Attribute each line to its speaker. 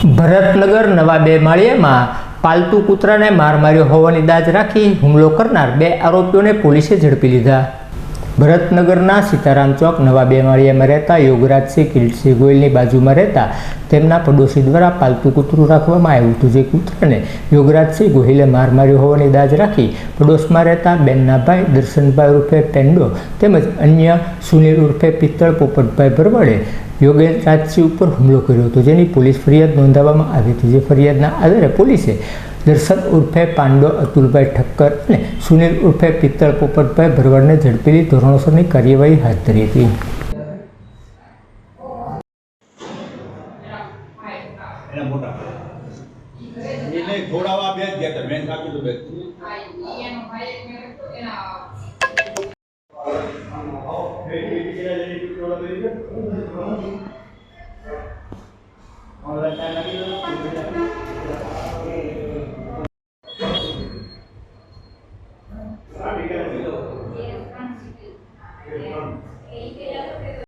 Speaker 1: ભરતનગર નવા બે માળિયામાં પાલતુ કૂતરાને માર માર્યો હોવાની દાજ રાખી હુમલો કરનાર બે આરોપીઓને પોલીસે ઝડપી લીધા. ભરતનગરના સીતારામ ચોક નવા બે માળિયામાં રહેતા યોગરાજસિંહ, કિરીટસિંહ ગોયલની બાજુમાં રહેતા તેમના પડોશી દ્વારા પાલતુ કૂતરું રાખવામાં આવ્યું હતું, જે કૂતરાને યોગરાજસિંહ ગોહિલે માર માર્યો હોવાની દાજ રાખી પડોશમાં રહેતા બેનના ભાઈ દર્શનભાઈ ઉર્ફે પેન્ડો તેમજ અન્ય સુનિલ ઉર્ફે પિત્તળ પોપટભાઈ ભરવાડે યોગેશ રાજસિંહ ઉપર હુમલો કર્યો હતો, જેની પોલીસ ફરિયાદ નોંધાવવામાં આવી હતી, જે ફરિયાદના આધારે પોલીસે દર્શન ઉર્ફે પાંડો અતુલભાઈ ઠક્કર અને સુનિલ ઉર્ફે પિત્તળ પોપટભાઈ ભરવાડને ઝડપેલી ધોરણોસરની કાર્યવાહી હાથ ધરી હતી.
Speaker 2: થોડાવા બે જ ગયા હતા. મેં કાપ્યું હતું બે yo la